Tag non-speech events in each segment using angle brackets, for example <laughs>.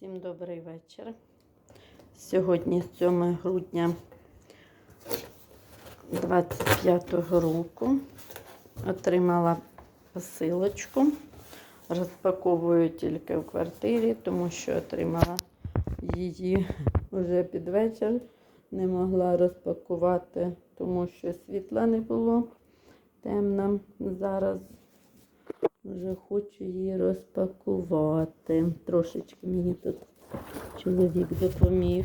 Всім добрий вечір. Сьогодні 7 грудня 25-го року. Отримала посилочку. Розпаковую тільки в квартирі, тому що отримала її вже під вечір. Не могла розпакувати, тому що світла не було темно. Зараз вже хочу її розпакувати. Трошечки мені тут чоловік допоміг.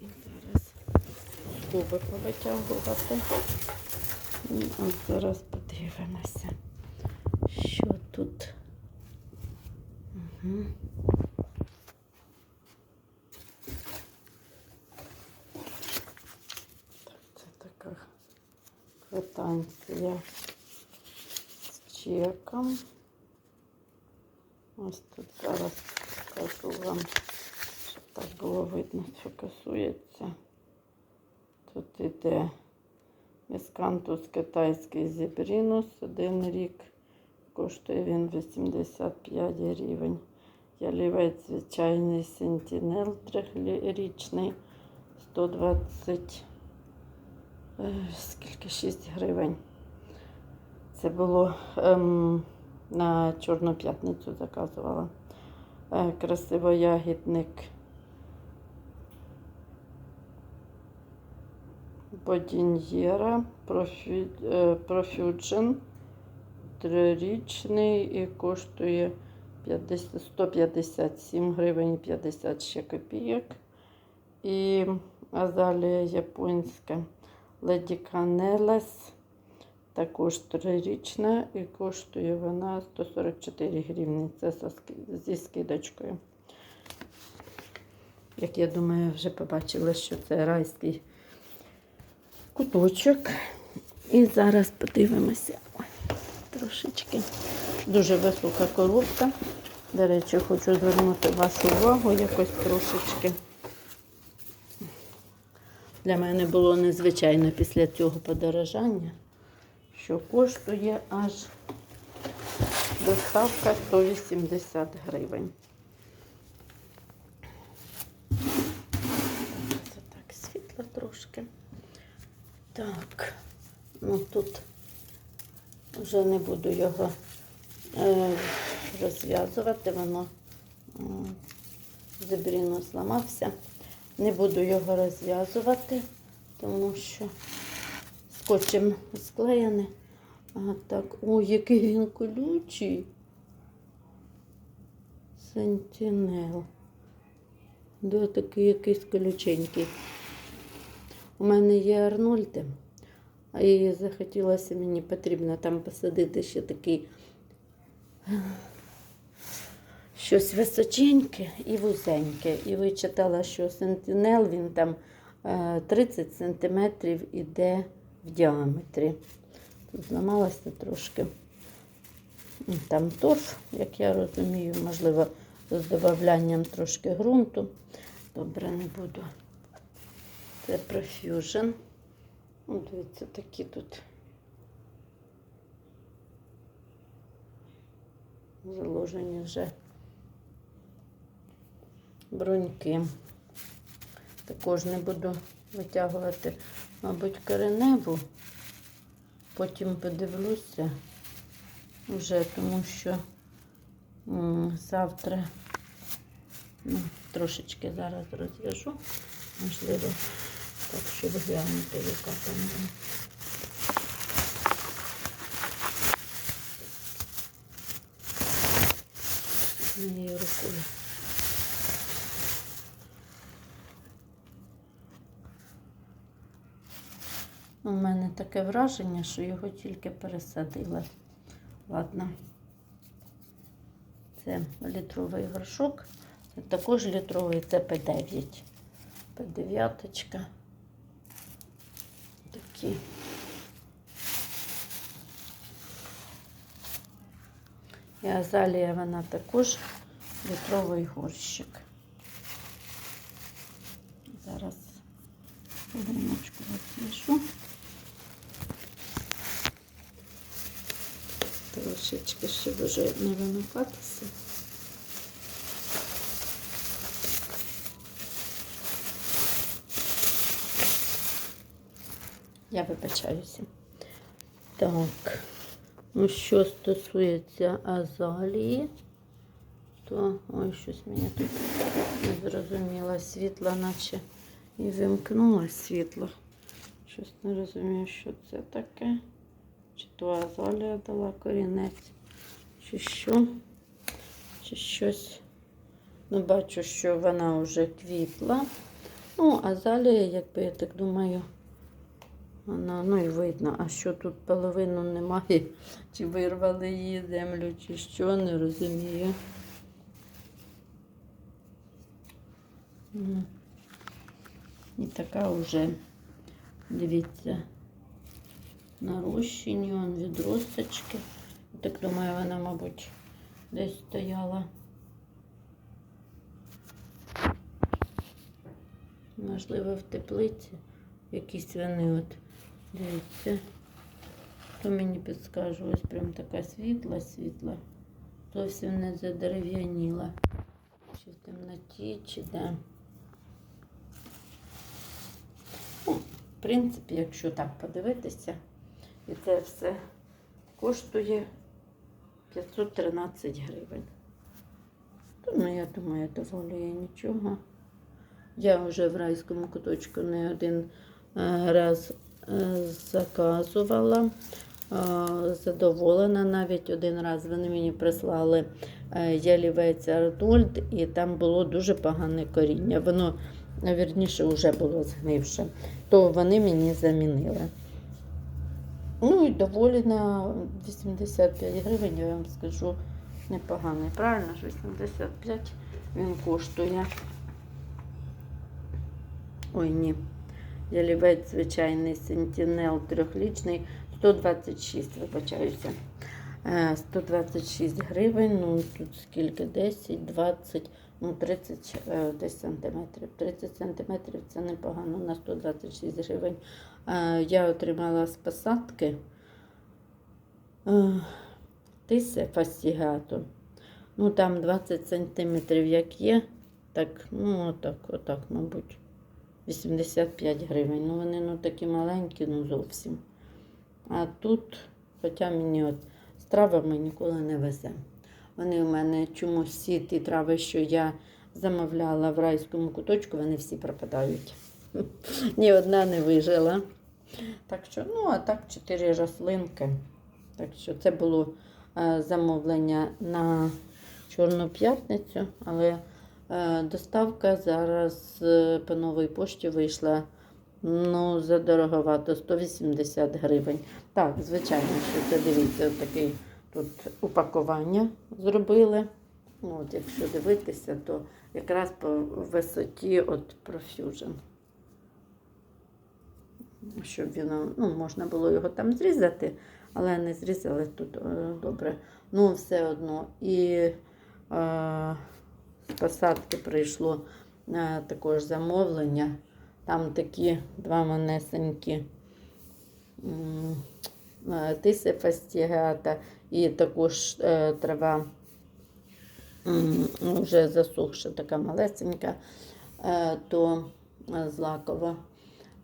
І зараз губи повитягувати. От зараз подивимося, що тут. Угу. Так, це така квитанція чеком. Ось тут зараз покажу вам, щоб так було видно, що касується. Тут іде міскантус китайський зібрінус, один рік. Коштує він 85 гривень. Ялівець звичайний сентінел трьохрічний 120 е, скільки 6 гривень. Це було ем, на Чорну п'ятницю заказувала. Е, красивоягідник Бодіньєра Профюджен. Трирічний і коштує 50, 157 гривень і 50 ще копійок. І азалія японська Леді Канелес. Також трирічна і коштує вона 144 гривні. Це зі скидочкою. Як я думаю, вже побачила, що це райський куточок. І зараз подивимося трошечки. Дуже висока коробка. До речі, хочу звернути вашу увагу якось трошечки. Для мене було незвичайно після цього подорожання що коштує аж доставка 180 гривень. Це так світло трошки. Так, ну тут вже не буду його е, розв'язувати, воно зебріно зламався. Не буду його розв'язувати, тому що скотчем склеєне. А так, ой, який він колючий. Сентінел. Да, такий якийсь колюченький. У мене є Арнольди, а її захотілося, мені потрібно там посадити ще такий щось височеньке і вузеньке. І вичитала, що сентинел він там 30 сантиметрів іде в діаметрі. Тут зламалося трошки. Там торф, як я розумію, можливо, з додаванням трошки ґрунту. Добре, не буду. Це. О, дивіться, такі тут заложені вже броньки. Також не буду витягувати, мабуть, кореневу. Потім подивлюся вже, тому що завтра ну, трошечки зараз розв'яжу, можливо, так, щоб глянути, яка там. Моєю рукою. У мене таке враження, що його тільки пересадили. Ладно, це літровий горшок. Це також літровий, це П9. П9. Такі. І азалія вона також літровий горщик. Зараз Риночку розпишу. трошечки, щоб вже не вимикатися. Я вибачаюся. Так, ну що стосується азалії, то ой, щось мені тут не зрозуміло світло, наче і вимкнуло світло. Щось не розумію, що це таке. То азалія дала корінець, чи що, чи щось. Ну, бачу, що вона вже квітла. Ну, азалія, якби я так думаю, вона, ну і видно, а що тут половину немає, <laughs> чи вирвали її землю, чи що, не розумію. І така вже, дивіться, нарощені, он відросточки. Так думаю, вона, мабуть, десь стояла. Можливо, в теплиці якісь вони от. Дивіться. То мені підскаже, ось прям така світла, світла. Зовсім не задерев'яніла. Чи в темноті, чи де. В принципі, якщо так подивитися, і це все коштує 513 гривень. Ну, я думаю, доволі є нічого. Я вже в райському куточку не один е, раз е, заказувала. Е, Задоволена навіть один раз вони мені прислали ялівець Арнольд, і там було дуже погане коріння. Воно, вірніше, вже було згнивше. То вони мені замінили. Ну і доволі на 85 гривень, я вам скажу, непоганий. Правильно ж 85 він коштує. Ой, ні. Ялівець звичайний Сентінел трьохлічний 126, вибачаюся. Е, 126 гривень, ну тут скільки? 10, 20, ну 30 е, десь сантиметрів. 30 сантиметрів це непогано на 126 гривень. Е, Я отримала з посадки е, тисе фастігату. Ну там 20 сантиметрів як є, так, ну отак, отак, мабуть. 85 гривень. Ну вони ну такі маленькі, ну зовсім. А тут, хоча мені от з травами ніколи не везе. Вони у мене чомусь всі ті трави, що я замовляла в райському куточку, вони всі пропадають. Ні одна не вижила. Так що, ну, а так, чотири рослинки. Так що це було е, замовлення на Чорну п'ятницю, але Е, Доставка зараз е, по новій пошті вийшла ну, задороговато 180 гривень. Так, звичайно, що це дивіться, таке тут упакування зробили. Ну, От, Якщо дивитися, то якраз по висоті от Profusion. Щоб він, ну, можна було його там зрізати, але не зрізали тут е, добре. Ну, все одно. І е, з посадки прийшло е, також замовлення. Там такі два манесенькі тиси фастігата і також е, трава вже засохша, така малесенька, е, то е, злакова.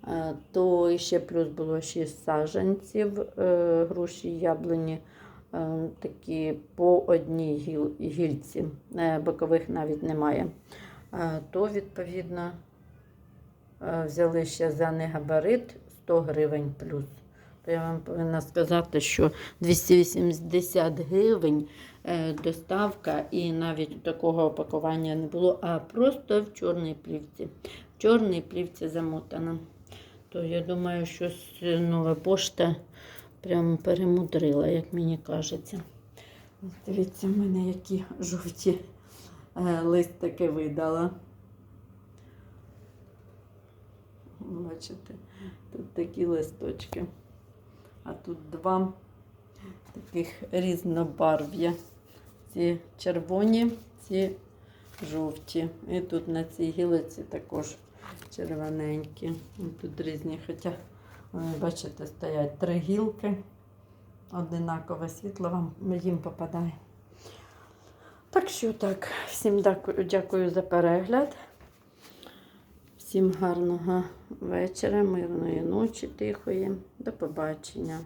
Е, То ще плюс було 6 саджанців, е, груші, яблуні, е, такі по одній гіл- гільці, е, бокових навіть немає. Е, То, відповідно, е, взяли ще за негабарит 100 гривень плюс. То я вам повинна сказати, що 280 гривень е, доставка і навіть такого опакування не було, а просто в чорній плівці. В чорній плівці замотана. То я думаю, е, нова пошта прямо перемудрила, як мені кажеться. Дивіться, в мене які жовті е, листики видала. Бачите, тут такі листочки. А тут два таких різнобарв'я. Ці червоні, ці жовті. І тут на цій гілиці також червоненькі. І Тут різні, хоча, бачите, стоять три гілки. Одинакове світло вам їм попадає. Так що так, всім дякую, дякую за перегляд. Всім гарного вечора, мирної ночі, тихої. До побачення.